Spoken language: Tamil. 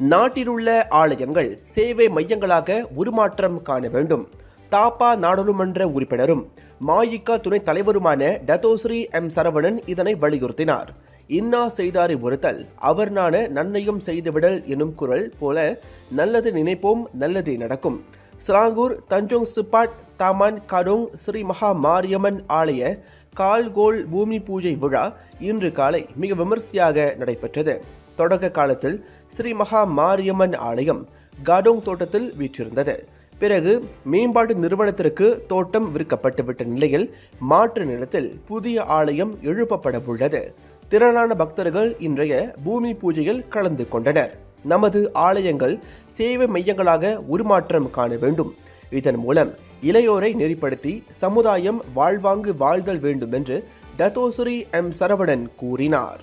நாட்டிலுள்ள ஆலயங்கள் சேவை மையங்களாக உருமாற்றம் காண வேண்டும். தாப்பா நாடாளுமன்ற உறுப்பினரும் மாயிக்கா துணைத் தலைவருமான டத்தோஸ்ரீ எம் சரவணன் இதனை வலியுறுத்தினார். இன்னா செய்தாரை ஒருத்தல் அவர் நான நன்மையும் செய்துவிடல் எனும் குரல் போல நல்லது நினைப்போம் நல்லதே நடக்கும். சிராங்கூர் தஞ்சோங் சிப்பாட் தாமான் கடோங் ஸ்ரீ மகா மாரியம்மன் ஆலய கால்கோல் பூமி பூஜை விழா இன்று காலை மிக விமர்சையாக நடைபெற்றது. தொடக்க காலத்தில் ஸ்ரீ மகா மாரியம்மன் ஆலயம் காடோங் தோட்டத்தில் வீற்றிருந்தது. பிறகு மேம்பாட்டு நிறுவனத்திற்கு தோட்டம் விற்கப்பட்டுவிட்ட நிலையில் மாற்று நிலத்தில் புதிய ஆலயம் எழுப்பப்பட உள்ளது. திரளான பக்தர்கள் இன்றைய பூமி பூஜையில் கலந்து கொண்டனர். நமது ஆலயங்கள் சேவை மையங்களாக உருமாற்றம் காண வேண்டும். இதன் மூலம் இளையோரை நெறிப்படுத்தி சமுதாயம் வாழ்வாங்கு வாழ்தல் வேண்டும் என்று டத்தோசுரி எம் சரவணன் கூறினார்.